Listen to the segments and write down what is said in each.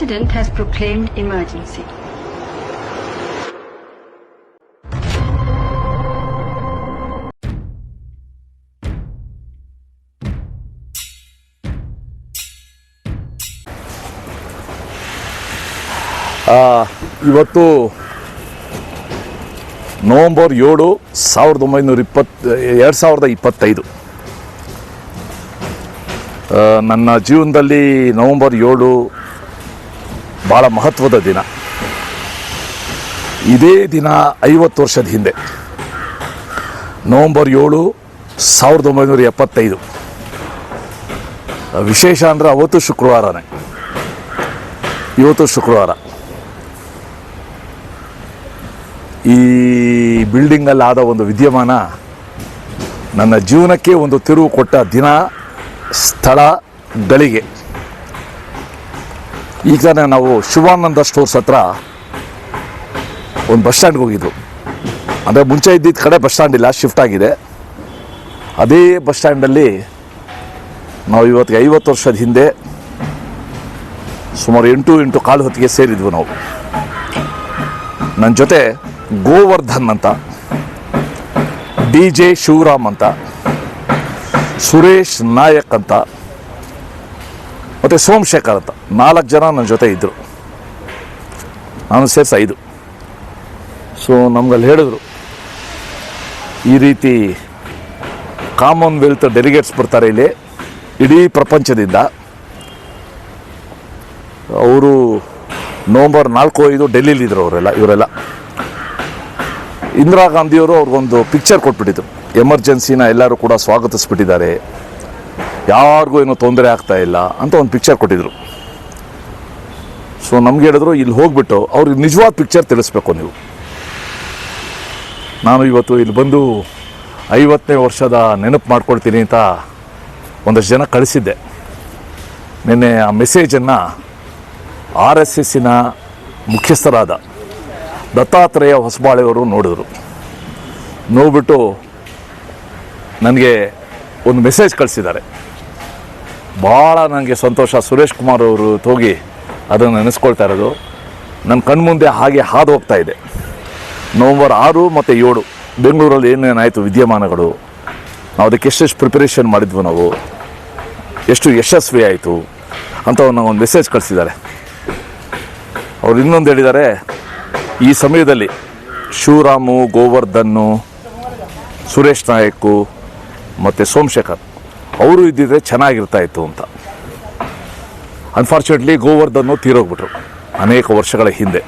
President has proclaimed emergency. ಇವತ್ತು November ಏಳು ಸಾವಿರದ ಒಂಬೈನೂರ ಇಪ್ಪತ್ತು ಎರಡು ಸಾವಿರದ ಇಪ್ಪತ್ತೈದು ನನ್ನ ಜೀವನದಲ್ಲಿ ನವಂಬರ್ ಏಳು ಭಾಳ ಮಹತ್ವದ ದಿನ. ಇದೇ ದಿನ ಐವತ್ತು ವರ್ಷದ ಹಿಂದೆ. ನವಂಬರ್ ಏಳು ಸಾವಿರದ ಒಂಬೈನೂರ ಎಪ್ಪತ್ತೈದು. ವಿಶೇಷ ಅಂದರೆ ಅವತ್ತು ಶುಕ್ರವಾರನೇ. ಇವತ್ತು ಶುಕ್ರವಾರ. ಈ ಬಿಲ್ಡಿಂಗಲ್ಲಿ ಆದ ಒಂದು ವಿದ್ಯಮಾನ ನನ್ನ ಜೀವನಕ್ಕೆ ಒಂದು ತಿರುವು ಕೊಟ್ಟ ದಿನ, ಸ್ಥಳ, ಗಳಿಗೆ. ಈಗ ನಾವು ಶಿವಾನಂದ ಸ್ಟೋರ್ಸ್ ಹತ್ರ ಒಂದು ಬಸ್ ಸ್ಟ್ಯಾಂಡ್ಗೆ ಹೋಗಿದ್ದು ಅಂದರೆ ಮುಂಚೆ ಇದ್ದಿದ್ದ ಕಡೆ ಬಸ್ ಸ್ಟ್ಯಾಂಡ್ ಇಲ್ಲ, ಶಿಫ್ಟ್ ಆಗಿದೆ. ಅದೇ ಬಸ್ ಸ್ಟ್ಯಾಂಡಲ್ಲಿ ನಾವು ಇವತ್ತಿಗೆ ಐವತ್ತು ವರ್ಷದ ಹಿಂದೆ ಸುಮಾರು ಎಂಟು ಎಂಟು ಕಾಲು ಹೊತ್ತಿಗೆ ಸೇರಿದ್ವು ನಾವು. ನನ್ನ ಜೊತೆ ಗೋವರ್ಧನ್ ಅಂತ, ಡಿ ಜೆ ಶಿವರಾಮ್ ಅಂತ, ಸುರೇಶ್ ನಾಯಕ್ ಅಂತ ಮತ್ತು ಸೋಮಶೇಖರ್ ಅಂತ. ನಾಲ್ಕು ಜನ ನನ್ನ ಜೊತೆ ಇದ್ದರು ನಾನು ಸೇರಿಸ ಐದು. ಸೊ ನಮ್ಗಲ್ಲಿ ಹೇಳಿದ್ರು, ಈ ರೀತಿ ಕಾಮನ್ವೆಲ್ತ್ ಡೆಲಿಗೇಟ್ಸ್ ಬರ್ತಾರೆ ಇಲ್ಲಿ, ಇಡೀ ಪ್ರಪಂಚದಿಂದ. ಅವರು ನವಂಬರ್ ನಾಲ್ಕು ಐದು ಡೆಲ್ಲಿಲಿದ್ದರು ಅವರೆಲ್ಲ, ಇವರೆಲ್ಲ. ಇಂದಿರಾ ಗಾಂಧಿಯವರು ಅವ್ರಿಗೊಂದು ಪಿಕ್ಚರ್ ಕೊಟ್ಬಿಟ್ಟಿದ್ರು. ಎಮರ್ಜೆನ್ಸಿನ ಎಲ್ಲರೂ ಕೂಡ ಸ್ವಾಗತಿಸ್ಬಿಟ್ಟಿದ್ದಾರೆ. ಯಾರಿಗೂ ಏನೂ ತೊಂದರೆ ಆಗ್ತಾ ಇಲ್ಲ ಅಂತ ಒಂದು ಪಿಕ್ಚರ್ ಕೊಟ್ಟಿದ್ರು. ಸೊ ನಮ್ಗೆ ಹೇಳಿದ್ರು, ಇಲ್ಲಿ ಹೋಗ್ಬಿಟ್ಟು ಅವ್ರಿಗೆ ನಿಜವಾದ ಪಿಕ್ಚರ್ ತಿಳಿಸ್ಬೇಕು ನೀವು. ನಾನು ಇವತ್ತು ಇಲ್ಲಿ ಬಂದು ಐವತ್ತನೇ ವರ್ಷದ ನೆನಪು ಮಾಡ್ಕೊಳ್ತೀನಿ ಅಂತ ಒಂದಷ್ಟು ಜನ ಕಳಿಸಿದ್ದೆ. ನಿನ್ನೆ ಆ ಮೆಸೇಜನ್ನು ಆರ್ ಎಸ್ ಎಸ್ಸಿನ ಮುಖ್ಯಸ್ಥರಾದ ದತ್ತಾತ್ರೇಯ ಹೊಸಬಾಳೆಯವರು ನೋಡಿದ್ರು. ನೋಡ್ಬಿಟ್ಟು ನನಗೆ ಒಂದು ಮೆಸೇಜ್ ಕಳಿಸಿದ್ದಾರೆ. ಭಾಳ ನನಗೆ ಸಂತೋಷ. ಸುರೇಶ್ ಕುಮಾರ್ ಅವರು ತೋಗಿ ಅದನ್ನು ನೆನೆಸ್ಕೊಳ್ತಾ ಇರೋದು. ನನ್ನ ಕಣ್ಮುಂದೆ ಹಾಗೆ ಹಾದು ಹೋಗ್ತಾ ಇದೆ. ನವಂಬರ್ ಆರು ಮತ್ತು ಏಳು. ಬೆಂಗಳೂರಲ್ಲಿ ಏನೇನಾಯಿತು ವಿದ್ಯಮಾನಗಳು? ನಾವು ಅದಕ್ಕೆ ಎಷ್ಟೆಷ್ಟು ಪ್ರಿಪರೇಷನ್ ಮಾಡಿದ್ವು ನಾವು? ಎಷ್ಟು ಯಶಸ್ವಿ ಆಯಿತು? ಅಂತ ಒಂದು ಮೆಸೇಜ್ ಕಳಿಸಿದ್ದಾರೆ. ಅವ್ರು ಇನ್ನೊಂದು ಹೇಳಿದ್ದಾರೆ, ಈ ಸಮಯದಲ್ಲಿ ಶಿವರಾಮು, ಗೋವರ್ಧನ್ನು, ಸುರೇಶ್ ನಾಯಕು ಮತ್ತು ಸೋಮಶೇಖರ್. ಅವರು ಇದ್ದಿದ್ರೆ ಚೆನ್ನಾಗಿರ್ತಾ ಇತ್ತು ಅಂತ. ಅನ್ಫಾರ್ಚುನೇಟ್ಲಿ ಗೋವರ್ಧನ್ನು ತೀರೋಗ್ಬಿಟ್ರು ಅನೇಕ ವರ್ಷಗಳ ಹಿಂದೆ.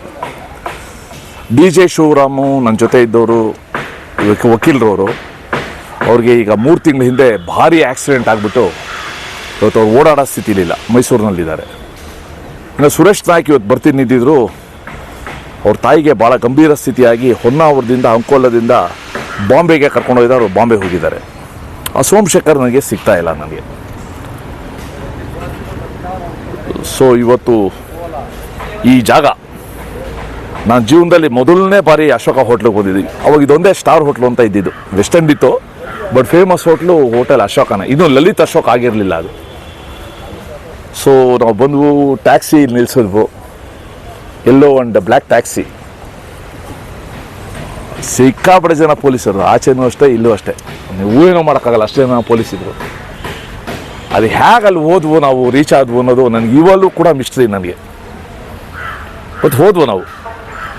ಡಿ ಜೆ ಶಿವರಾಮು ನನ್ನ ಜೊತೆ ಇದ್ದವರು ವಕೀಲರವರು, ಅವ್ರಿಗೆ ಈಗ ಮೂರು ತಿಂಗಳ ಹಿಂದೆ ಭಾರಿ ಆಕ್ಸಿಡೆಂಟ್ ಆಗಿಬಿಟ್ಟು ಇವತ್ತು ಅವ್ರು ಓಡಾಡೋ ಸ್ಥಿತಿಲಿಲ್ಲ, ಮೈಸೂರಿನಲ್ಲಿದ್ದಾರೆ. ಇನ್ನು ಸುರೇಶ್ ನಾಯ್ಕ್ ಇವತ್ತು ಬರ್ತೀನಿ ಇದ್ದಿದ್ರು ಅವ್ರ ತಾಯಿಗೆ ಭಾಳ ಗಂಭೀರ ಸ್ಥಿತಿಯಾಗಿ ಹೊನ್ನಾವರದಿಂದ ಅಂಕೋಲದಿಂದ ಬಾಂಬೆಗೆ ಕರ್ಕೊಂಡೋಗಿದ್ದಾರೆ ಅವ್ರು ಬಾಂಬೆ ಹೋಗಿದ್ದಾರೆ. ಆ ಸೋಮಶೇಖರ್ ನನಗೆ ಸಿಗ್ತಾ ಇಲ್ಲ ನನಗೆ. ಸೊ ಇವತ್ತು ಈ ಜಾಗ ನಾನು ಜೀವನದಲ್ಲಿ ಮೊದಲನೇ ಬಾರಿ ಅಶೋಕ ಹೋಟ್ಲಿಗೆ ಹೋಗಿದ್ವಿ. ಅವಾಗ ಇದೊಂದೇ ಸ್ಟಾರ್ ಹೋಟ್ಲು ಅಂತ ಇದ್ದಿದ್ದು. ವೆಸ್ಟ್ ಎಂಡ್ ಇತ್ತು ಬಟ್ ಫೇಮಸ್ ಹೋಟ್ಲು ಹೋಟೆಲ್ ಅಶೋಕನ. ಇದು ಲಲಿತ್ ಅಶೋಕ್ ಆಗಿರಲಿಲ್ಲ ಅದು. ಸೊ ನಾವು ಬಂದು ಟ್ಯಾಕ್ಸಿ ನಿಲ್ಲಿಸಿದ್ವು ಎಲ್ಲೋ ಒಂದು ಬ್ಲ್ಯಾಕ್ ಟ್ಯಾಕ್ಸಿ ಸಿಕ್ಕಾಪಟ್ಟೆ ಜನ ಪೊಲೀಸರು, ಆಚೆನೂ ಅಷ್ಟೇ, ಇಲ್ಲೂ ಅಷ್ಟೇ. ನೀವು ಊಹೆನೂ ಮಾಡೋಕ್ಕಾಗಲ್ಲ, ಅಷ್ಟೇ ಜನ ಪೊಲೀಸಿದ್ರು. ಅದು ಹೇಗೆ ಅಲ್ಲಿ ಹೋದ್ವು ನಾವು ರೀಚ್ ಆದ್ವು ಅನ್ನೋದು ನನಗೆ ಇವಾಗಲೂ ಕೂಡ ಮಿಸ್ಟ್ರಿ ನನಗೆ. ಮತ್ತು ಹೋದ್ವು ನಾವು.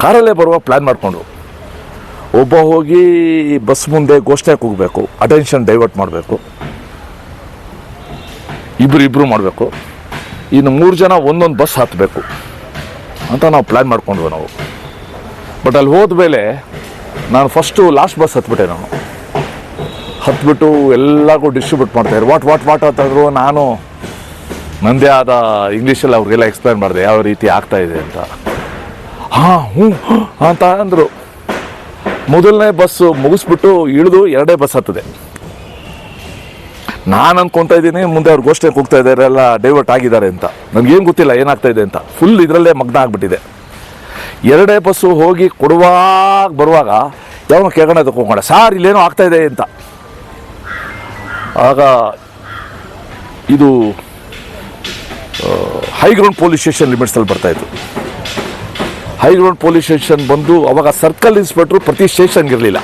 ಕಾರಲ್ಲೇ ಬರುವ ಪ್ಲ್ಯಾನ್ ಮಾಡಿಕೊಂಡು ಒಬ್ಬ ಹೋಗಿ ಬಸ್ ಮುಂದೆ ಘೋಷಣೆಗೆ ಹೋಗಬೇಕು ಅಟೆನ್ಷನ್ ಡೈವರ್ಟ್ ಮಾಡಬೇಕು. ಇಬ್ಬರು ಇಬ್ಬರು ಮಾಡಬೇಕು. ಇನ್ನು ಮೂರು ಜನ ಒಂದೊಂದು ಬಸ್ ಹತ್ತಬೇಕು ಅಂತ ನಾವು ಪ್ಲ್ಯಾನ್ ಮಾಡ್ಕೊಂಡ್ವಿ ನಾವು. ಬಟ್ ಅಲ್ಲಿ ಹೋದ್ಮೇಲೆ ನಾನು ಫಸ್ಟು ಲಾಸ್ಟ್ ಬಸ್ ಹತ್ಬಿಟ್ಟೆ ನಾನು. ಹತ್ಬಿಟ್ಟು ಎಲ್ಲರಿಗೂ ಡಿಸ್ಟ್ರಿಬ್ಯೂಟ್ ಮಾಡ್ತಾಯಿದ್ರು ವಾಟ್ ವಾಟ್ ವಾಟ್ ಅಂತಂದ್ರು ನಾನು ನನ್ನದೇ ಆದ ಇಂಗ್ಲೀಷಲ್ಲಿ ಅವ್ರಿಗೆಲ್ಲ ಎಕ್ಸ್ಪ್ಲೈನ್ ಮಾಡಿದೆ, ಯಾವ ರೀತಿ ಆಗ್ತಾ ಇದೆ ಅಂತ. ಹಾಂ, ಹ್ಞೂ ಅಂತ ಅಂದರು. ಮೊದಲನೇ ಬಸ್ಸು ಮುಗಿಸ್ಬಿಟ್ಟು ಇಳಿದು ಎರಡೇ ಬಸ್ ಹತ್ತದೆ. ನಾನು ಅಂದ್ಕೊತಾ ಇದ್ದೀನಿ, ಮುಂದೆ ಅವ್ರು ಘೋಷಣೆಗೆ ಹೋಗ್ತಾ ಇದ್ದಾರೆ ಎಲ್ಲ ಡೈವರ್ಟ್ ಆಗಿದ್ದಾರೆ ಅಂತ. ನನಗೇನು ಗೊತ್ತಿಲ್ಲ ಏನಾಗ್ತಾ ಇದೆ ಅಂತ. ಫುಲ್ ಇದರಲ್ಲೇ ಮಗ್ನ ಆಗಿಬಿಟ್ಟಿದೆ. ಎರಡೇ ಬಸ್ಸು ಹೋಗಿ ಕೊಡುವಾಗ ಬರುವಾಗ ಯಾವನು ಕೆಳಗಡೆ ತಗೊಂಡ ಸಾರ್, ಇಲ್ಲೇನೋ ಆಗ್ತಾ ಇದೆ ಅಂತ. ಆಗ ಇದು ಹೈಗ್ರೌಂಡ್ ಪೊಲೀಸ್ ಸ್ಟೇಷನ್ ಲಿಮಿಟ್ಸಲ್ಲಿ ಬರ್ತಾಯಿತ್ತು ಹೈಗ್ರೌಂಡ್ ಪೊಲೀಸ್ ಸ್ಟೇಷನ್ ಬಂದು ಅವಾಗ ಸರ್ಕಲ್ ಇನ್ಸ್ಪೆಕ್ಟ್ರು ಪ್ರತಿ ಸ್ಟೇಷನ್ಗೆ ಇರಲಿಲ್ಲ.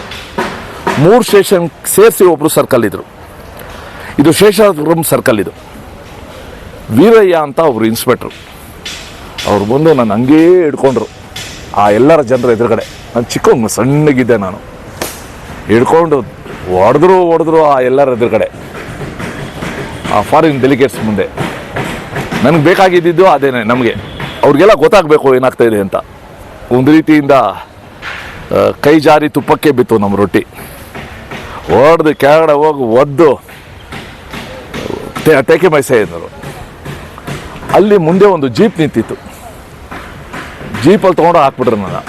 ಮೂರು ಸ್ಟೇಷನ್ ಸೇರಿಸಿ ಒಬ್ಬರು ಸರ್ಕಲ್ ಇದ್ದರು ಇದು ಶೇಷಾಪುರಂ ಸರ್ಕಲ್ ಇದು. ವೀರಯ್ಯ ಅಂತ ಒಬ್ಬರು ಇನ್ಸ್ಪೆಕ್ಟ್ರು. ಅವ್ರು ಬಂದು ನಾನು ಹಂಗೇ ಹಿಡ್ಕೊಂಡ್ರು. ಆ ಎಲ್ಲರ ಜನರ ಎದುರುಗಡೆ. ನಾನು ಚಿಕ್ಕ ಸಣ್ಣಗಿದ್ದೆ ನಾನು. ಹಿಡ್ಕೊಂಡು ಹೊಡೆದ್ರು ಹೊಡೆದ್ರು ಆ ಎಲ್ಲರ ಎದುರುಗಡೆ. ಆ ಫಾರಿನ್ ಡೆಲಿಗೇಟ್ಸ್ ಮುಂದೆ. ನನಗೆ ಬೇಕಾಗಿದ್ದು ಅದೇನೆ, ನಮಗೆ. ಅವ್ರಿಗೆಲ್ಲ ಗೊತ್ತಾಗಬೇಕು ಏನಾಗ್ತಾ ಇದೆ ಅಂತ. ಒಂದು ರೀತಿಯಿಂದ ಕೈ ಜಾರಿ ತುಪ್ಪಕ್ಕೆ ಬಿತ್ತು ನಮ್ಮ ರೊಟ್ಟಿ. ಹೊಡೆದು, ಕೆಳಗಡೆ ಹೋಗಿ ಒದ್ದು ಟೇಕೆ ಮೈಸೆ ಎಂದರು. ಅಲ್ಲಿ ಮುಂದೆ ಒಂದು ಜೀಪ್ ನಿಂತಿತ್ತು. ಜೀಪಲ್ಲಿ ತೊಗೊಂಡು ಹಾಕ್ಬಿಟ್ರು ನಾನು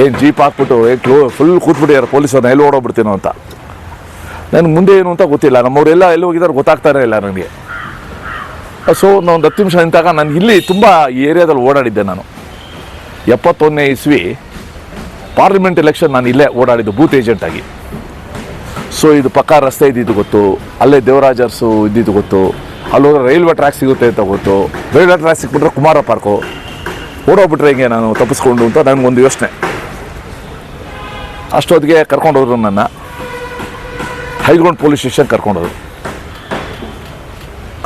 ಏನು ಜೀಪ್ ಹಾಕ್ಬಿಟ್ಟು ಏನು ಕ್ಲೋ ಫುಲ್ ಕೂತ್ಬಿಟ್ಟಿದ್ದಾರೆ ಪೊಲೀಸವ್ರನ್ನ ಎಲ್ಲಿ ಓಡೋಗ್ಬಿಡ್ತೀನೋ ಅಂತ. ನನಗೆ ಮುಂದೆ ಏನು ಅಂತ ಗೊತ್ತಿಲ್ಲ. ನಮ್ಮವರೆಲ್ಲ ಎಲ್ಲಿ ಹೋಗಿದ್ದಾರೆ ಗೊತ್ತಾಗ್ತಾನೆ ಇಲ್ಲ ನನಗೆ. ಸೊ ಒಂದು ಹತ್ತು ನಿಮಿಷ ನಿಂತಾಗ ನಾನು ಇಲ್ಲಿ ತುಂಬ ಈ ಏರಿಯಾದಲ್ಲಿ ಓಡಾಡಿದ್ದೆ ನಾನು. ಎಪ್ಪತ್ತೊಂದನೇ ಇಸ್ವಿ ಪಾರ್ಲಿಮೆಂಟ್ ಎಲೆಕ್ಷನ್ ನಾನು ಇಲ್ಲೇ ಓಡಾಡಿದ್ದು ಬೂತ್ ಏಜೆಂಟಾಗಿ ಸೊ ಇದು ಪಕ್ಕ ರಸ್ತೆ ಇದ್ದಿದ್ದು ಗೊತ್ತು, ಅಲ್ಲೇ ದೇವರಾಜರ್ಸು ಇದ್ದಿದ್ದು ಗೊತ್ತು, ಅಲ್ಲೋದ್ರೆ ರೈಲ್ವೆ ಟ್ರ್ಯಾಕ್ ಸಿಗುತ್ತೆ ಅಂತ ಗೊತ್ತು. ರೈಲ್ವೆ ಟ್ರ್ಯಾಕ್ ಸಿಕ್ಬಿಟ್ರೆ ಕುಮಾರ ಪಾರ್ಕು ಓಡೋಗ್ಬಿಟ್ರೆ ಹಿಂಗೆ ನಾನು ತಪ್ಪಿಸ್ಕೊಂಡು ಅಂತ ನನಗೊಂದು ಯೋಚನೆ. ಅಷ್ಟೊತ್ತಿಗೆ ಕರ್ಕೊಂಡೋದ್ರು ನನ್ನ. ಹೈಗ್ರೌಂಡ್ ಪೊಲೀಸ್ ಸ್ಟೇಷನ್ ಕರ್ಕೊಂಡೋದ್ರು.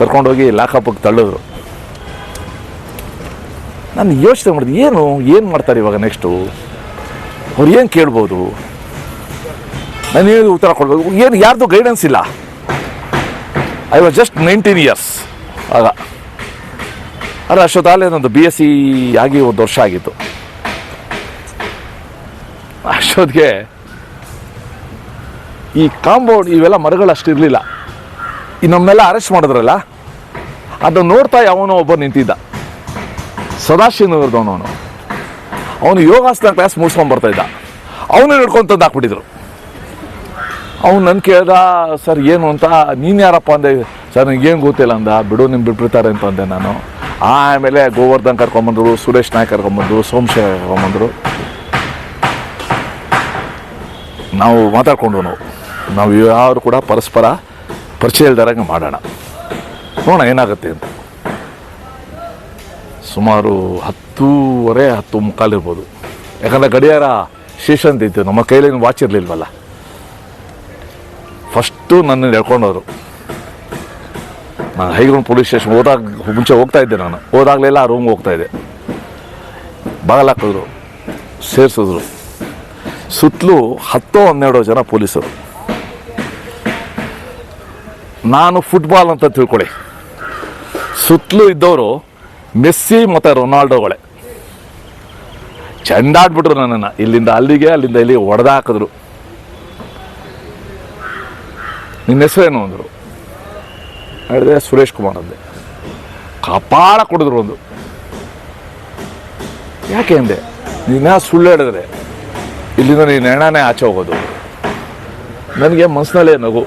ಕರ್ಕೊಂಡೋಗಿ ಲಾಕಪ್ಗೆ ತಳ್ಳಿದ್ರು. ನಾನು ಯೋಚನೆ ಮಾಡಿದೆ, ಏನು ಏನು ಮಾಡ್ತಾರೆ ಇವಾಗ ನೆಕ್ಸ್ಟು ಅವ್ರು ಏನು ಕೇಳ್ಬೋದು? ನಾನು ಏನು ಉತ್ತರ ಕೊಡ್ಬೋದು ಏನು, ಯಾರ್ದು ಗೈಡೆನ್ಸ್ ಇಲ್ಲ. I was just nineteen years ಆಗ. ಅಲ್ಲ ಅಷ್ಟೊತ್ತಾಗಲೇ ನಂದು ಬಿ ಎಸ್ ಸಿ ಆಗಿ ಒಂದು ವರ್ಷ ಆಗಿತ್ತು. ಅಷ್ಟೊತ್ತಿಗೆ ಈ ಕಾಂಪೌಂಡ್ ಇವೆಲ್ಲ ಮರಗಳು ಅಷ್ಟು ಇರಲಿಲ್ಲ. ನಮ್ಮೆಲ್ಲ ಅರೆಸ್ಟ್ ಮಾಡಿದ್ರಲ್ಲ, ಅದನ್ನು ನೋಡ್ತಾ ಯಾವನೋ ಒಬ್ಬ ನಿಂತಿದ್ದ. ಸದಾಶಿವನವ್ರದವನು ಅವನು. ಅವನು ಯೋಗಾಸನ ಕ್ಲಾಸ್ ಮುಗಿಸ್ಕೊಂಡು ಬರ್ತಾ ಇದ್ದ ಅವನು ಹಿಡ್ಕೊಂಡು ತಂದು ಹಾಕ್ಬಿಟ್ಟಿದ್ರು. ಅವ್ನು ನನ್ನ ಕೇಳ್ದ, ಸರ್, ಏನು ಅಂತ? ನೀನು ಯಾರಪ್ಪ ಅಂದೆ? ಸರ್ ನನಗೇನು ಗೊತ್ತಿಲ್ಲ ಅಂದ. ಬಿಡು ನಿಮ್ಗೆ ಬಿಟ್ಬಿಡ್ತಾರೆ ಅಂತ ಅಂದೆ ನಾನು. ಆಮೇಲೆ ಗೋವರ್ಧನ್ ಕರ್ಕೊಂಬಂದರು ಸುರೇಶ್ ನಾಯ್ಕ್ ಕರ್ಕೊಂಬಂದರು ಸೋಮಶೇಖರ್ ಕರ್ಕೊಂಬಂದರು ನಾವು ಮಾತಾಡ್ಕೊಂಡು ನಾವು ನಾವು ಯಾರು ಕೂಡ ಪರಸ್ಪರ ಪರಿಚಯ ಇಲ್ದಾರಂಗೆ ಮಾಡೋಣ. ನೋಡೋಣ ಏನಾಗುತ್ತೆ ಅಂತ. ಸುಮಾರು ಹತ್ತೂವರೆ, ಹತ್ತು ಮುಕ್ಕಾಲು ಇರ್ಬೋದು. ಯಾಕಂದರೆ ಗಡಿಯಾರ ಅಂತ ಇತ್ತು, ನಮ್ಮ ಕೈಲೇನು ವಾಚ್ ಇರಲಿಲ್ವಲ್ಲ. ಫಸ್ಟು ನನ್ನ ಹೇಳ್ಕೊಂಡವರು ನಾನು ಹೈಗ್ರೌಂಡ್ ಪೊಲೀಸ್ ಸ್ಟೇಷನ್ ಹೋದಾಗ ಮುಂಚೆ ಹೋಗ್ತಾ ಇದ್ದೆ ನಾನು. ಹೋದಾಗಲೆಲ್ಲ ಆ ರೂಮ್ಗೆ ಹೋಗ್ತಾ ಇದ್ದೆ ಬಾಗಲಾಕಿದ್ರು ಸೇರಿಸಿದ್ರು. ಸುತ್ತಲೂ ಹತ್ತೋ ಹನ್ನೆರಡೋ ಜನ ಪೊಲೀಸರು. ನಾನು ಫುಟ್ಬಾಲ್ ಅಂತ ತಿಳ್ಕೊಳ್ಳಿ. ಸುತ್ತಲೂ ಇದ್ದವರು ಮೆಸ್ಸಿ ಮತ್ತು ರೊನಾಲ್ಡೋಗಳೇ. ಚೆಂಡಾಡ್ಬಿಟ್ರು ನನ್ನನ್ನು. ಇಲ್ಲಿಂದ ಅಲ್ಲಿಗೆ, ಅಲ್ಲಿಂದ ಇಲ್ಲಿ ಹೊಡೆದಾಕಿದ್ರು ನಿನ್ನ ಹೆಸರೇನು ಅಂದರು? ಹೇಳಿದೆ ಸುರೇಶ್ ಕುಮಾರ್ ಅಂದೆ. ಕಪಾಳ ಕೊಡಿದ್ರು ಒಂದು. ಯಾಕೆ ಅಂದೆ? ನೀನು ಸುಳ್ಳು ಹೇಳಿದ್ರೆ? ಇಲ್ಲಿಂದ ನೀನು ಹೆಣನೇ ಆಚೆ ಹೋಗೋದು. ನನಗೆ ಮನಸ್ಸಿನಲ್ಲೇ ನಗು.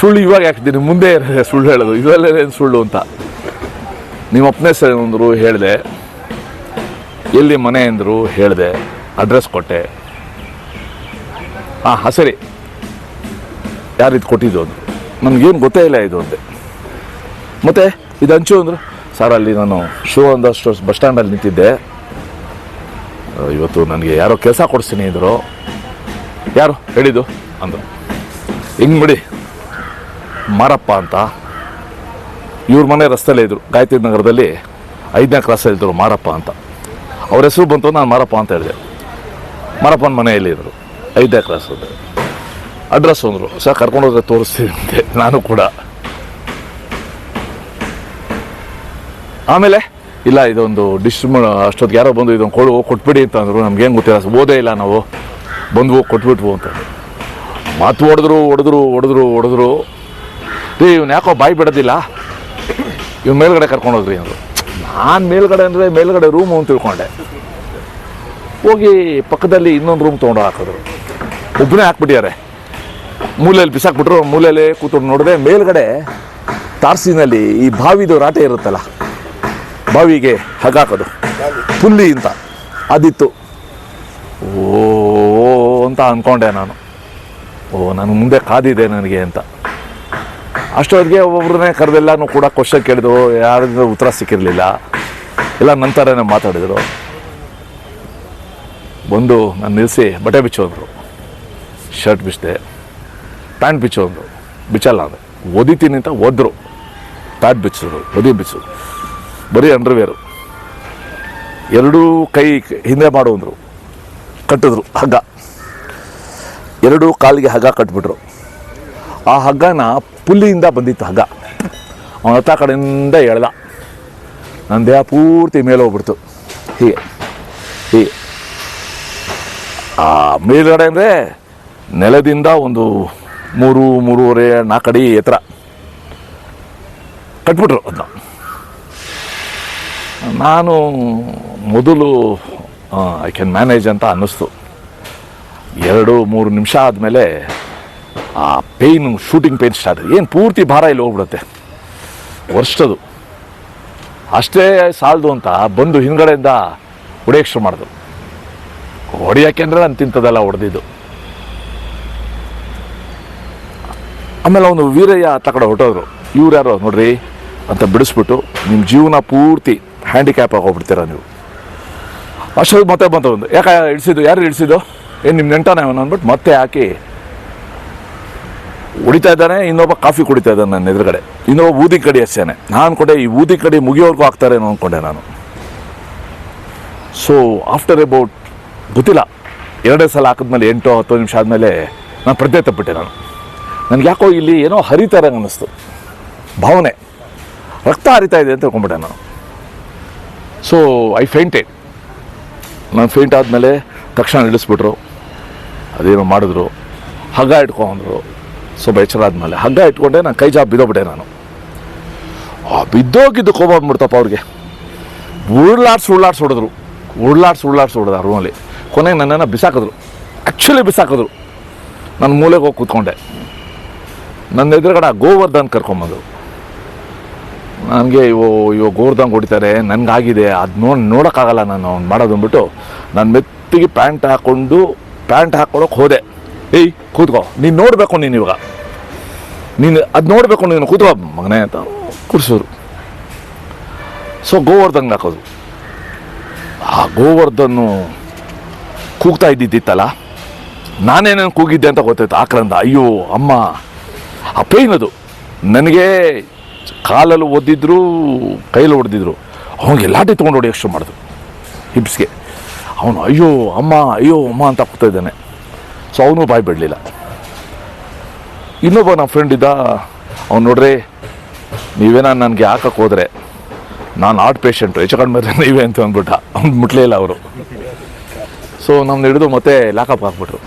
ಸುಳ್ಳು ಇವಾಗ ಹಾಕ್ತೀನಿ ಮುಂದೆ ಸುಳ್ಳು ಹೇಳೋದು? ಇದರಲ್ಲೇನು ಸುಳ್ಳು ಅಂತ. ನಿಮ್ಮ ಅಪ್ಪನೇ ಸರಿ ಅಂದರು ಹೇಳಿದೆ. ಎಲ್ಲಿ ಮನೆ ಅಂದರು ಹೇಳಿದೆ. ಅಡ್ರೆಸ್ ಕೊಟ್ಟೆ. ಹಾಂ, ಸರಿ. ಯಾರು ಕೊಟ್ಟಿದ್ದು ಅಂದರು ನನಗೇನು ಗೊತ್ತೇ ಇಲ್ಲ ಇದು ಅಂತೆ. ಮತ್ತೆ ಇದು ಹಂಚು ಅಂದರು ಸರ್ ಅಲ್ಲಿ ನಾನು ಶೋ ಒಂದಷ್ಟು ಬಸ್ ಸ್ಟ್ಯಾಂಡಲ್ಲಿ ನಿಂತಿದ್ದೆ. ಇವತ್ತು ನನಗೆ ಯಾರೋ ಕೆಲಸ ಕೊಡಿಸ್ತೀನಿ ಇದ್ರು ಯಾರು? ಹೇಳಿದ್ದು? ಅಂದರು. ಹಿಂಗೆ ಬಿಡಿ. ಮಾರಪ್ಪ ಅಂತ. ಇವ್ರ ಮನೆ ರಸ್ತೆಯಲ್ಲೇ ಇದ್ದರು ಗಾಯತ್ರಿ ನಗರದಲ್ಲಿ ಐದನೇ ಕ್ಲಾಸಲ್ಲಿ ಇದ್ದರು ಮಾರಪ್ಪ ಅಂತ. ಅವ್ರ ಹೆಸರು ಬಂತು, ನಾನು ಮಾರಪ್ಪ ಅಂತ ಹೇಳಿದೆ. ಮಾರಪ್ಪನ ಮನೆಯಲ್ಲಿ ಇದ್ದರು ಐದನೇ ಕ್ಲಾಸ್ ಅಂತ ಅಡ್ರೆಸ್ ಅಂದರು. ಸರ್ ಕರ್ಕೊಂಡೋದ್ರೆ ತೋರಿಸ್ತೀನಿ ಅಂತೆ ನಾನು ಕೂಡ. ಆಮೇಲೆ, ಇಲ್ಲ, ಇದೊಂದು ಡಿಶ್ ಅಷ್ಟೊತ್ತಿಗೆ ಯಾರೋ ಬಂದು ಇದೊಂದು ಕೊಡು, ಕೊಟ್ಬಿಡಿ ಅಂತ ಅಂದರು. ನಮ್ಗೇನು ಗೊತ್ತಿಲ್ಲ. ಓದೇ ಇಲ್ಲ ನಾವು. ಬಂದ್ವು, ಕೊಟ್ಬಿಟ್ವು ಅಂತ. ಮಾತು ಹೊಡೆದ್ರು ಹೊಡೆದ್ರು ಹೊಡೆದ್ರು ಹೊಡೆದ್ರು. ರೀ ಇವ್ನು ಯಾಕೋ ಬಾಯಿ ಬಿಡೋದಿಲ್ಲ? ಇವ್ನು ಮೇಲ್ಗಡೆ ಕರ್ಕೊಂಡೋದ್ರಿ ಅಂದರು. ನಾನು ಮೇಲ್ಗಡೆ ಅಂದರೆ ಮೇಲ್ಗಡೆ ರೂಮು ಅಂತ ತಿಳ್ಕೊಂಡೆ. ಹೋಗಿ ಪಕ್ಕದಲ್ಲಿ ಇನ್ನೊಂದು ರೂಮ್ ತೊಗೊಂಡು ಹಾಕಿದ್ರು. ಒಬ್ಬನೇ ಹಾಕ್ಬಿಟ್ಟಿದ್ದಾರೆ. ಮೂಲೆಯಲ್ಲಿ ಬಿಸಾಕ್ಬಿಟ್ರು, ಮೂಲೆಯಲ್ಲಿ ಕೂತ್ಕೊಂಡು ನೋಡಿದೆ ಮೇಲ್ಗಡೆ ತಾರ್ಸಿನಲ್ಲಿ ಈ ಬಾವಿದು ರಾಟೆ ಇರುತ್ತಲ್ಲ, ಬಾವಿಗೆ ಹಗಾಕೋದು ಪುಲ್ಲಿ ಅಂತ, ಅದಿತ್ತು. ಓ, ಅಂತ ಅಂದ್ಕೊಂಡೆ ನಾನು. ಓ, ನಾನು ಮುಂದೆ ಕಾದಿದೆ ನನಗೆ ಅಂತ. ಅಷ್ಟೊತ್ತಿಗೆ ಒಬ್ಬೊಬ್ಬರನ್ನೇ ಕರೆದೆಲ್ಲನೂ ಕೂಡ ಕ್ವಶನ್ ಕೇಳಿದ್ರು ಯಾರಿಂದ ಉತ್ತರ ಸಿಕ್ಕಿರಲಿಲ್ಲ. ಎಲ್ಲ ನಂತರನೇ ಮಾತಾಡಿದರು. ಬಂದು ನಾನು ನಿಲ್ಲಿಸಿ ಬಟ್ಟೆ ಬಿಚ್ಚೋದ್ರು. ಶರ್ಟ್ ಬಿಚ್ಚಿದೆ ಪ್ಯಾಂಟ್ ಬಿಚ್ಚೋದ್ರು ಬಿಚ್ಚಲ್ಲ ಅದು ಒದಿತೀನಿ ಅಂತ ಒದ್ರು ಪ್ಯಾಂಟ್ ಬಿಚ್ಚಿದ್ರು ಒದಿ ಬಿಚ್ಚು ಬರೀ ಅಂಡರ್ವೇರು. ಎರಡೂ ಕೈ ಹಿಂದೆ ಮಾಡುವಂದ್ರು. ಕಟ್ಟಿದ್ರು ಹಗ್ಗ. ಎರಡೂ ಕಾಲಿಗೆ ಹಗ್ಗ ಕಟ್ಬಿಟ್ರು. ಆ ಹಗ್ಗನ ಪುಲ್ಲಿಯಿಂದ ಬಂದಿತ್ತು ಹಗ್ಗ. ಅವನ ಹತ್ತ ಕಡೆಯಿಂದ ಎಳ್ದ. ನನ್ನ ದೇಹ ಪೂರ್ತಿ ಮೇಲೆ ಹೋಗ್ಬಿಡ್ತು. ಹೀಗೆ ಹೀಗೆ. ಆ ಮೇಲ್ಗಡೆ ಅಂದರೆ ನೆಲದಿಂದ ಒಂದು ಮೂರು, ಮೂರುವರೆ ನಾಲ್ಕು ಅಡಿ ಎತ್ತರ. ಕಟ್ಬಿಟ್ರು ಅದನ್ನ ನಾನು ಮೊದಲು ಐ ಕ್ಯಾನ್ ಮ್ಯಾನೇಜ್ ಅಂತ ಅನ್ನಿಸ್ತು. ಎರಡು, ಮೂರು ನಿಮಿಷ ಆದಮೇಲೆ ಆ ಪೇಯ್ನು, ಶೂಟಿಂಗ್ ಪೇಯ್ನ್ ಸ್ಟಾರ್ಟ್ ಏನು ಪೂರ್ತಿ ಭಾರ ಇಲ್ಲಿ ಹೋಗ್ಬಿಡುತ್ತೆ. ವರ್ಷದು ಅಷ್ಟೇ ಸಾಲದು ಅಂತ ಬಂದು ಹಿಂದ್ಗಡೆಯಿಂದ ಹೊಡೆಯಕ್ಕೆ ಶುರು ಮಾಡಿದ್ರು. ಹೊಡೆಯೋಕ್ಕೆ ಅಂದರೆ ನಾನು ತಿಂತದೆಲ್ಲ ಹೊಡೆದಿದ್ದು. ಆಮೇಲೆ ಅವನು ವೀರಯ್ಯ ಹತ್ತ ಕಡೆ ಹೊಟ್ಟೋದ್ರು ಇವ್ರು ಯಾರೋ ನೋಡ್ರಿ ಅಂತ ಬಿಡಿಸ್ಬಿಟ್ಟು ನಿಮ್ಮ ಜೀವನ ಪೂರ್ತಿ ಹ್ಯಾಂಡಿಕ್ಯಾಪ್ ಆಗೋಗ್ಬಿಡ್ತೀರ ನೀವು. ಅಷ್ಟೊಂದು ಮತ್ತೆ ಬಂತ ಒಂದು. ಯಾಕೆ ಇಳಿಸಿದ್ದು? ಯಾರು ಇಳಿಸಿದ್ದು? ಏನು ನಿಮ್ಮ ನೆಂಟನ ಅವನು ಅಂದ್ಬಿಟ್ಟು ಮತ್ತೆ ಹಾಕಿ ಹೊಡಿತಾ ಇದ್ದಾನೆ, ಇನ್ನೊಬ್ಬ ಕಾಫಿ ಕುಡಿತಾ ಇದ್ದಾನೆ ನನ್ನ ಎದುರುಗಡೆ. ಇನ್ನೊಬ್ಬ ಊದಿ ಕಡಿ ಅಷ್ಟೇನೆ. ನಾನು ಕೂಡ ಈ ಊದಿ ಕಡಿ ಮುಗಿಯೋವರೆಗೂ ಏನು ಅಂದ್ಕೊಂಡೆ ನಾನು. ಸೊ ಆಫ್ಟರ್ ಅಬೌಟ್ ಗೊತ್ತಿಲ್ಲ. ಎರಡೇ ಸಲ ಹಾಕಿದ್ಮೇಲೆ ಎಂಟು ಹತ್ತು ನಿಮಿಷ ಆದಮೇಲೆ ನಾನು ಪ್ರಜ್ಞೆ ತಪ್ಪಿಟ್ಟೆ ನಾನು. ನನಗೆ ಯಾಕೋ ಇಲ್ಲಿ ಏನೋ ಹರಿತಾರೆ ಅನ್ನಿಸ್ತು. ಭಾವನೆ. ರಕ್ತ ಹರಿತಾ ಇದೆ ಅಂತ ತಿಳ್ಕೊಂಬಿಟ್ಟೆ ನಾನು. ಸೊ ಐ ಫೇಂಟೆಡ್ ನಾನು ಫೇಂಟ್ ಆದಮೇಲೆ ತಕ್ಷಣ ಇಳಿಸ್ಬಿಟ್ರು ಅದೇನೋ ಮಾಡಿದ್ರು. ಹಗ್ಗ ಇಟ್ಕೊಂಡ್ರು. ಸ್ವಲ್ಪ ಎಚ್ಚರ ಆದಮೇಲೆ ಹಗ್ಗ ಇಟ್ಕೊಂಡೆ ನಾನು ಕೈ ಜಾಬ್ ಬಿದ್ದೋಗ್ಬಿಟ್ಟೆ ನಾನು. ಆ, ಬಿದ್ದೋಗಿದ್ದು ಕೋಪ ಬಂದ್ಬಿಡ್ತಪ್ಪ ಅವ್ರಿಗೆ. ಉರುಳಾಡ್ಸಿ ಉರುಳಾಡ್ಸಿ ಹೊಡೆದ್ರು. ಉರುಳಾಡ್ಸಿ ಉರುಳಾಡ್ಸಿ ಹೊಡೆದ ರೂಮಲ್ಲಿ ಕೊನೆಗೆ ನನ್ನನ್ನು ಬಿಸಾಕಿದ್ರು. ಆ್ಯಕ್ಚುಲಿ ಬಿಸಾಕಿದ್ರು. ನನ್ನ ಮೂಲೆಗೆ ಹೋಗಿ ಕೂತ್ಕೊಂಡೆ. ನನ್ನ ಎದುರುಗಡೆ ಆ ಗೋವರ್ಧನ್ ಕರ್ಕೊಂಬಂದು ನನಗೆ ಇವು ಇವ ಗೋವರ್ಧನ್ ಹೊಡಿತಾರೆ, ನನಗಾಗಿದೆ, ಅದು ನೋಡಿ, ನೋಡೋಕ್ಕಾಗಲ್ಲ ನಾನು ಅವ್ನು ಮಾಡೋದು ಅಂದ್ಬಿಟ್ಟು ನಾನು ಮೆತ್ತಿಗೆ ಪ್ಯಾಂಟ್ ಹಾಕ್ಕೊಂಡು ಪ್ಯಾಂಟ್ ಹಾಕ್ಕೊಳಕ್ಕೆ ಹೋದೆ. ಏಯ್, ಕೂತ್ಕೋ, ನೀನು ನೋಡಬೇಕು ನೀನು ಇವಾಗ. ನೀನು ಅದು ನೋಡಬೇಕು ನೀನು, ಕೂತ್ಕೋ, ಮಗನೇ ಅಂತ ಕುಡಿಸೋರು. ಸೊ ಗೋವರ್ಧನ್ ಹಾಕೋದು. ಆ ಗೋವರ್ಧನ್ನು ಕೂಗ್ತಾ ಇದ್ದಿದ್ದಿತ್ತಲ್ಲ? ನಾನೇನೇನು ಕೂಗಿದ್ದೆ ಅಂತ ಗೊತ್ತಾಯ್ತು ಆಕ್ರಂದ ಅಯ್ಯೋ, ಅಮ್ಮ. ಆ ಪೇಯ್ನ್ ಅದು ನನಗೆ ಕಾಲಲ್ಲಿ ಒದ್ದಿದ್ರು ಕೈಯಲ್ಲಿ ಹೊಡೆದಿದ್ರು. ಅವನಿಗೆ ಲಾಟಿ ತೊಗೊಂಡು ಹೊಡೆಯೋಕೆ ಶುರು ಮಾಡಿದ್ರು ಹಿಪ್ಸ್ಗೆ. ಅವನು, ಅಯ್ಯೋ, ಅಮ್ಮ ಅಯ್ಯೋ, ಅಮ್ಮ ಅಂತ ಕೂಗ್ತಾ ಇದ್ದಾನೆ. ಸೊ ಅವನು ಬಾಯಿ ಬಿಡಲಿಲ್ಲ. ಇನ್ನೊಬ್ಬ ನಮ್ಮ ಫ್ರೆಂಡ್ ಇದ್ದ, ಅವ್ನು ನೋಡ್ರಿ, ನೀವೇನ ನನಗೆ ಹಾಕಕ್ಕೆ ಹೋದರೆ? ನಾನು ಆರ್ಟ್ ಪೇಷಂಟು ಹೆಚ್ಚು ಕಡಿಮೆ ನೀವೇ ಅಂತ ಅಂದ್ಬಿಟ್ಟ. ಅವ್ನು ಮುಟ್ಲೇ ಇಲ್ಲ ಅವರು. ಸೊ ನಮ್ಮನ್ನ ಹಿಡಿದು ಮತ್ತೆ ಲಾಕಪ್ ಹಾಕ್ಬಿಟ್ರು.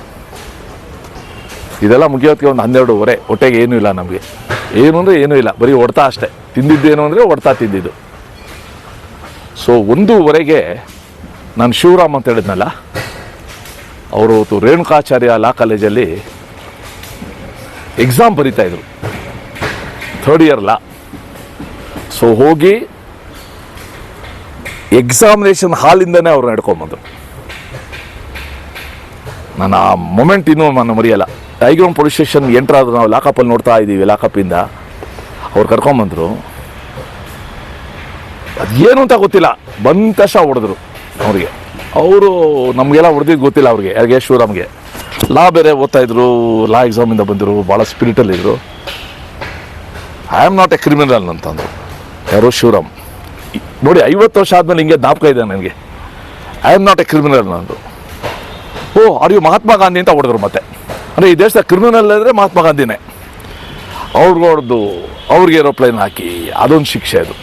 ಇದೆಲ್ಲ ಮುಗಿಯೋದಕ್ಕೆ ಒಂದು ಹನ್ನೆರಡುವರೆ. ಹೊಟ್ಟೆಗೆ ಏನೂ ಇಲ್ಲ ನಮಗೆ. ಏನು ಅಂದರೆ ಏನೂ ಇಲ್ಲ. ಬರೀ ಹೊಡ್ತಾ ಅಷ್ಟೇ. ತಿಂದಿದ್ದೇನು ಅಂದರೆ ಹೊಡ್ತಾ ತಿಂದಿದ್ದು. ಸೊ ಒಂದೂವರೆಗೆ ನಾನು ಶಿವರಾಮ್ ಅಂತ ಹೇಳಿದ್ನಲ್ಲ, ಅವರು ಅವತ್ತು ರೇಣುಕಾಚಾರ್ಯ ಲಾ ಕಾಲೇಜಲ್ಲಿ ಎಕ್ಸಾಮ್ ಬರಿತಾ ಇದ್ರು. Third year law. ಸೊ ಹೋಗಿ ಎಕ್ಸಾಮಿನೇಷನ್ ಹಾಲಿಂದನೇ ಅವ್ರು ನಡ್ಕೊಂಬಂದರು ನಾನು ಆ ಮೊಮೆಂಟ್ ಇನ್ನೂ ನಾನು ಮರೆಯಲ್ಲ. ಟೈಗ್ರಾಮ್ ಪೊಲೀಸ್ ಸ್ಟೇಷನ್ ಎಂಟ್ರ್ ಆದ್ರು ನಾವು ಲಾಕಪ್ಪಲ್ಲಿ ನೋಡ್ತಾ ಇದ್ದೀವಿ ಲಾಕಪ್ಪಿಂದ. ಅವ್ರು ಕರ್ಕೊಂಬಂದರು ಅದೇನು ಅಂತ ಗೊತ್ತಿಲ್ಲ. ಬಂದ ತಕ್ಷಣ ಹೊಡೆದ್ರು ಅವ್ರಿಗೆ. ಅವರು ನಮಗೆಲ್ಲ ಹೊಡೆದಿದ್ದು ಗೊತ್ತಿಲ್ಲ ಅವ್ರಿಗೆ, ಯಾರಿಗೆ, ಶಿವರಾಮ್ಗೆ. ಲಾ ಬೇರೆ ಓದ್ತಾ ಇದ್ರು, ಲಾ ಎಕ್ಸಾಮಿಂದ ಬಂದರು ಭಾಳ ಸ್ಪಿರಿಟಲ್ಲಿದ್ದರು I am not a criminal ಅಂತಂದರು. ಯಾರೋ ಶಿವರಾಮ್. ನೋಡಿ, ಐವತ್ತು ವರ್ಷ ಆದಮೇಲೆ ಹಿಂಗೆ ಜ್ಞಾಪಕ ಇದೆ ನನಗೆ. I am not a criminal ನಂದು ಓ ಅವ್ರಿಗೆ ಮಹಾತ್ಮ ಗಾಂಧಿ ಅಂತ ಹೊಡೆದ್ರು ಮತ್ತೆ. ಅಂದರೆ ಈ ದೇಶದ ಕ್ರಿಮಿನಲ್ ಅಂದರೆ ಮಹಾತ್ಮ ಗಾಂಧಿನೇ. ಅವ್ರಿಗೆ ಹೊಡೆದು ಅವ್ರಿಗೆ ಏರೋಪ್ಲೇನ್ ಹಾಕಿ, ಅದೊಂದು ಶಿಕ್ಷೆ ಅದು.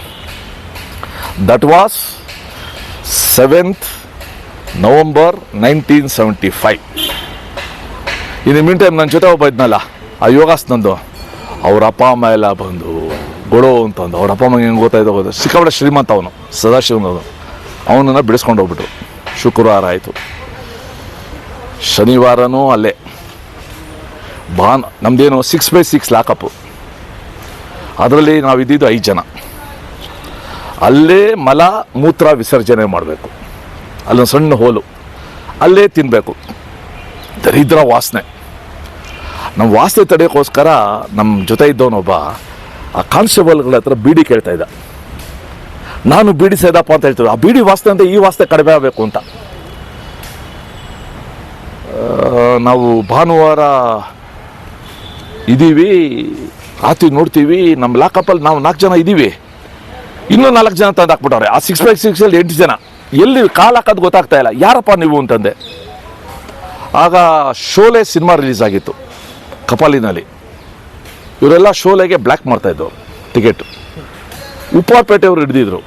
That was seventh November nineteen seventy five in mean time ನನ್ನ ಜೊತೆ ಒಬ್ಬ ಇದ್ನಲ್ಲ, ಆ ಯೋಗಾಸನಂದು, ಅವ್ರ ಅಪ್ಪ ಅಮ್ಮ ಎಲ್ಲ ಬಂದು ಗೊಡೋ ಅಂತಂದು ಅವ್ರ ಅಪ್ಪ ಅಮ್ಮಗೆ ಹೆಂಗೆ ಗೊತ್ತಾಯ್ತು ಗೊತ್ತು? ಸಿಕ್ಕಾಪಟ್ಟೆ ಶ್ರೀಮಂತ ಅವನು, ಸದಾಶಿವನವನು. ಅವನನ್ನು ಬಿಡಿಸ್ಕೊಂಡು ಹೋಗ್ಬಿಟ್ರು. ಶುಕ್ರವಾರ ಆಯಿತು. ಶನಿವಾರನೂ ಅಲ್ಲೇ. ಬಾನ್ ನಮ್ಮದೇನು ಸಿಕ್ಸ್ ಬೈ ಸಿಕ್ಸ್ ಲಾಕಪ್ಪು ಅದರಲ್ಲಿ ನಾವು ಇದ್ದಿದ್ದು ಐದು ಜನ. ಅಲ್ಲೇ ಮಲ, ಮೂತ್ರ ವಿಸರ್ಜನೆ ಮಾಡಬೇಕು. ಅಲ್ಲೊಂದು ಸಣ್ಣ ಹೋಲು. ಅಲ್ಲೇ ತಿನ್ನಬೇಕು ದರಿದ್ರ ವಾಸನೆ. ನಮ್ಮ ವಾಸನೆ ತಡೆಯೋಕ್ಕೋಸ್ಕರ ನಮ್ಮ ಜೊತೆ ಇದ್ದವನೊಬ್ಬ ಆ ಕಾನ್ಸ್ಟೇಬಲ್ಗಳ ಹತ್ರ ಬೀಡಿ ಕೇಳ್ತಾ ಇದ್ದ. ನಾನು ಬೀಡಿ ಸೇದಪ್ಪ ಅಂತ ಹೇಳ್ತೀವಿ ಆ ಬೀಡಿ ವಾಸನೆ ಅಂತ ಈ ವಾಸನೆ ಕಡಿಮೆ ಆಗಬೇಕು ಅಂತ. ನಾವು ಭಾನುವಾರ ಇದ್ದೀವಿ ಆತೀವಿ ನೋಡ್ತೀವಿ ನಮ್ಮ ಲಾಕಪ್ಪಲ್ಲಿ ನಾವು ನಾಲ್ಕು ಜನ ಇದ್ದೀವಿ ಇನ್ನೂ ನಾಲ್ಕು ಜನ ತಂದು ಹಾಕ್ಬಿಟ್ಟವ್ರೆ. ಆ ಸಿಕ್ಸ್ ಬೈ ಸಿಕ್ಸಲ್ಲಿ ಎಂಟು ಜನ. ಎಲ್ಲಿ ಕಾಲು ಹಾಕೋದು ಗೊತ್ತಾಗ್ತಾ ಇಲ್ಲ. ಯಾರಪ್ಪ ನೀವು ಅಂತಂದೆ. ಆಗ ಶೋಲೆ ಸಿನಿಮಾ ರಿಲೀಸ್ ಆಗಿತ್ತು, ಕಪಾಲಿನಲ್ಲಿ. ಇವರೆಲ್ಲ ಶೋಲೆಗೆ ಬ್ಲ್ಯಾಕ್ ಮಾಡ್ತಾಯಿದ್ರು ಟಿಕೆಟ್ ಉಪ್ಪಾರಪೇಟೆಯವರು ಹಿಡಿದಿದ್ರು.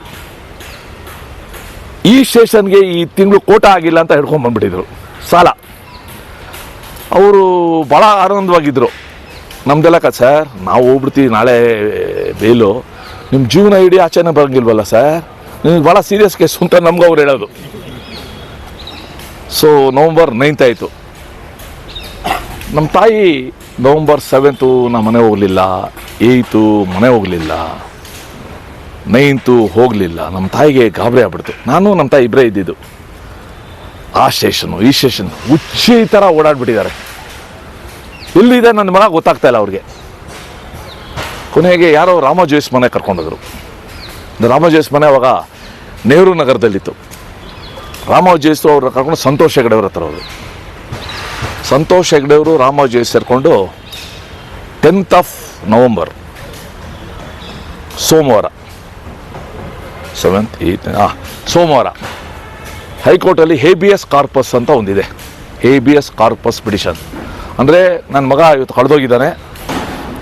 ಈ ಸ್ಟೇಷನ್ಗೆ ಈ ತಿಂಗಳು ಕೋಟ ಆಗಿಲ್ಲ ಅಂತ ಹಿಡ್ಕೊಂಡು ಬಂದ್ಬಿಟ್ಟಿದ್ರು. ಸಾಲ. ಅವರು ಭಾಳ ಆನಂದವಾಗಿದ್ದರು ನಮ್ದೆಲ್ಲ ಸರ್, ನಾವು ಹೋಗ್ಬಿಡ್ತೀವಿ ನಾಳೆ ಬೇಲು. ನಿಮ್ಮ ಜೀವನ ಇಡೀ ಆಚೆನೇ ಬರಂಗಿಲ್ವಲ್ಲ ಸರ್? ನಿಮ್ಗೆ ಭಾಳ ಸೀರಿಯಸ್ ಕೇಸ್ ಅಂತ ನಮ್ಗೆ ಅವ್ರು ಹೇಳೋದು. ಸೊ ನವಂಬರ್ ನೈನ್ತ್ ಆಯಿತು. ನಮ್ಮ ತಾಯಿ ನವಂಬರ್ ಸೆವೆಂತು ನಾ ಮನೆ ಹೋಗಲಿಲ್ಲ ಏಯ್ತು ಮನೆ ಹೋಗಲಿಲ್ಲ ನೈನ್ತು ಹೋಗಲಿಲ್ಲ. ನಮ್ಮ ತಾಯಿಗೆ ಗಾಬರಿ ಆಗ್ಬಿಡ್ತು. ನಾನು ನಮ್ಮ ತಾಯಿ ಇಬ್ಬರೇ ಇದ್ದಿದ್ದು. ಆ ಸ್ಟೇಷನು ಈ ಸ್ಟೇಷನ್ ಹುಚ್ಚಿ ಥರ ಓಡಾಡ್ಬಿಟ್ಟಿದ್ದಾರೆ. ಎಲ್ಲಿದೆ ನನ್ನ ಮಗ ಗೊತ್ತಾಗ್ತಾ ಇಲ್ಲ ಅವ್ರಿಗೆ. ಕೊನೆಗೆ ಯಾರೋ ರಾಮ ಜೋಯಿಸ್ ಮನೆ ಕರ್ಕೊಂಡೋದ್ರು. ರಾಮ ಜೋಯಿಸ್ ಮನೆ ಅವಾಗ ನೆಹರು ನಗರದಲ್ಲಿತ್ತು. ರಾಮ ಜೋಯಿಸ್ ಅವ್ರನ್ನ ಕರ್ಕೊಂಡು ಸಂತೋಷ್ ಹೆಗಡೆ ಅವ್ರ ಹತ್ರ ಅವರು ಸಂತೋಷ್ ಹೆಗಡೆ ಅವರು ರಾಮ ಜೋಯಿಸ್ ಸೇರಿಕೊಂಡು ಟೆಂತ್ ಆಫ್ ನವಂಬರ್ ಸೋಮವಾರ ಸೆವೆಂತ್ ಏಯ್ತ್ ಹಾಂ ಸೋಮವಾರ, ಹೈಕೋರ್ಟಲ್ಲಿ ಹೇಬಿಯಸ್ ಕಾರ್ಪಸ್ ಅಂತ ಒಂದಿದೆ. ಹೇಬಿಯಸ್ ಕಾರ್ಪಸ್ ಪಿಟಿಷನ್ ಅಂದರೆ ನನ್ನ ಮಗ ಇವತ್ತು ಕಳೆದೋಗಿದ್ದಾನೆ.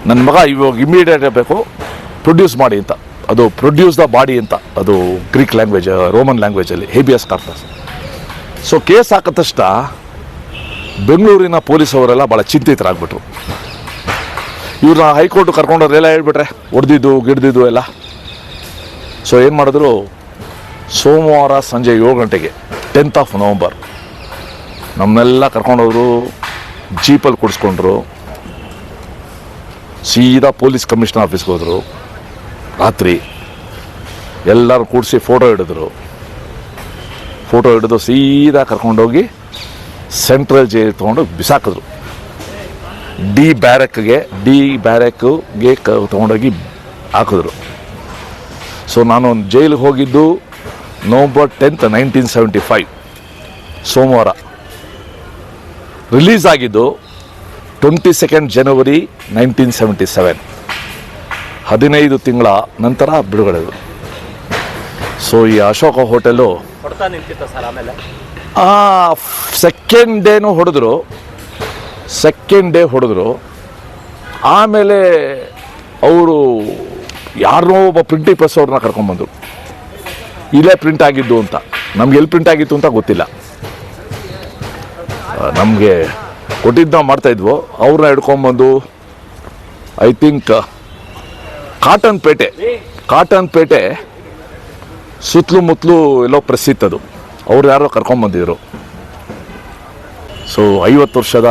ನನ್ನ ಮಗ ಇವಾಗ ಇಮ್ಮಿಡಿಯೇಟ್ ಬೇಕು. ಪ್ರೊಡ್ಯೂಸ್ ಮಾಡಿ ಅಂತ. ಅದು ಪ್ರೊಡ್ಯೂಸ್ ದ ಬಾಡಿ ಅಂತ. ಅದು ಗ್ರೀಕ್ ಲ್ಯಾಂಗ್ವೇಜ್ ರೋಮನ್ ಲ್ಯಾಂಗ್ವೇಜಲ್ಲಿ ಹೇಬಿಯಸ್ ಕಾರ್ಪಸ್ ಸೊ ಕೇಸ್ ಹಾಕಿದ ತಕ್ಷಣ ಬೆಂಗಳೂರಿನ ಪೊಲೀಸ್ ಅವರೆಲ್ಲ ಭಾಳ ಚಿಂತಿತರಾಗ್ಬಿಟ್ರು. ಇವ್ರನ್ನ ಹೈಕೋರ್ಟ್ ಕರ್ಕೊಂಡವ್ರೆಲ್ಲ ಹೇಳ್ಬಿಟ್ರೆ ಹೊಡೆದಿದ್ದು ಗಿಡ್ದಿದ್ದು ಎಲ್ಲ. ಸೊ ಏನು ಮಾಡಿದ್ರು? ಸೋಮವಾರ ಸಂಜೆ ಏಳು ಗಂಟೆಗೆ ಟೆಂತ್ ಆಫ್ ನವಂಬರ್ ನಮ್ಮನ್ನೆಲ್ಲ ಕರ್ಕೊಂಡೋದ್ರು. ಜೀಪಲ್ಲಿ ಕೊಡಿಸ್ಕೊಂಡ್ರು. ಸೀದಾ ಪೊಲೀಸ್ ಕಮಿಷನರ್ ಆಫೀಸ್ಗೆ ಹೋದರು. ರಾತ್ರಿ ಎಲ್ಲರೂ ಕೂಡಿಸಿ ಫೋಟೋ ಹಿಡಿದ್ರು. ಫೋಟೋ ಹಿಡಿದು ಸೀದಾ ಕರ್ಕೊಂಡೋಗಿ ಸೆಂಟ್ರಲ್ ಜೈಲ್ ತೊಗೊಂಡು ಬಿಸಾಕಿದ್ರು. ಡಿ ಬ್ಯಾರಕ್ಗೆ ಡಿ ಬ್ಯಾರಕ್ಗೆ ಕ ತೊಗೊಂಡೋಗಿ ಹಾಕಿದ್ರು. ಸೊ ನಾನು ಜೈಲಿಗೆ ಹೋಗಿದ್ದು November tenth, nineteen seventy five, ಸೋಮವಾರ. ರಿಲೀಸ್ ಆಗಿದ್ದು twenty second January nineteen seventy seven. ಹದಿನೈದು ತಿಂಗಳ ನಂತರ ಬಿಡುಗಡೆ ಸೊ ಈ ಅಶೋಕ ಹೋಟೆಲು ಸೆಕೆಂಡ್ ಡೇನು ಹೊಡೆದ್ರು. ಸೆಕೆಂಡ್ ಡೇ ಹೊಡೆದ್ರು. ಆಮೇಲೆ ಅವರು ಯಾರನ್ನೋ ಒಬ್ಬ ಪ್ರಿಂಟಿಂಗ್ ಪ್ರೆಸ್ ಅವ್ರನ್ನ ಕರ್ಕೊಂಬಂದರು ಇಲ್ಲೇ ಪ್ರಿಂಟ್ ಆಗಿದ್ದು ಅಂತ. ನಮ್ಗೆ ಎಲ್ಲಿ ಪ್ರಿಂಟ್ ಆಗಿತ್ತು ಅಂತ ಗೊತ್ತಿಲ್ಲ. ನಮಗೆ ಕೊಟ್ಟಿದ್ದು ನಾವು ಮಾಡ್ತಾಯಿದ್ವು ಅವ್ರನ್ನ ಹಿಡ್ಕೊಂಬಂದು ಐ ಥಿಂಕ್ ಕಾಟನ್ ಪೇಟೆ ಕಾಟನ್ ಪೇಟೆ ಸುತ್ತಲೂ ಮುತ್ತಲು ಎಲ್ಲೋ ಪ್ರಸಿದ್ಧ ಅದು. ಅವ್ರು ಯಾರೋ ಕರ್ಕೊಂಬಂದಿದ್ರು ಸೊ ಐವತ್ತು ವರ್ಷದ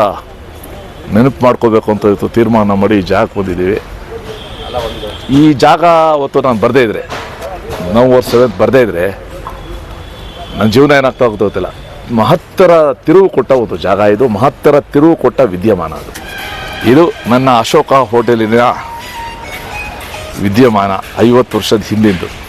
ನೆನಪು ಮಾಡ್ಕೋಬೇಕು ಅಂತ ಇವತ್ತು ತೀರ್ಮಾನ ಮಾಡಿ ಜಾಗಕ್ಕೆ ಬಂದಿದ್ದೀವಿ. ಈ ಜಾಗ ಅವತ್ತು ನಾನು ಬರ್ದೇ ಇದ್ರೆ ನವಂಬರ್ ಸೆವೆಂತ್ ಬರ್ದೇ ಇದ್ರೆ, ನನ್ನ ಜೀವನ ಏನಾಗ್ತಾ ಹೋಗ್ತಾ ಗೊತ್ತಿಲ್ಲ. ಮಹತ್ತರ ತಿರುವು ಕೊಟ್ಟ ಒಂದು ಜಾಗ ಇದು. ಮಹತ್ತರ ತಿರುವು ಕೊಟ್ಟ ವಿದ್ಯಮಾನ ಅದು. ಇದು ನನ್ನ ಅಶೋಕ ಹೋಟೆಲಿನ ವಿದ್ಯಮಾನ ಐವತ್ತು ವರ್ಷದ ಹಿಂದಿಂದು.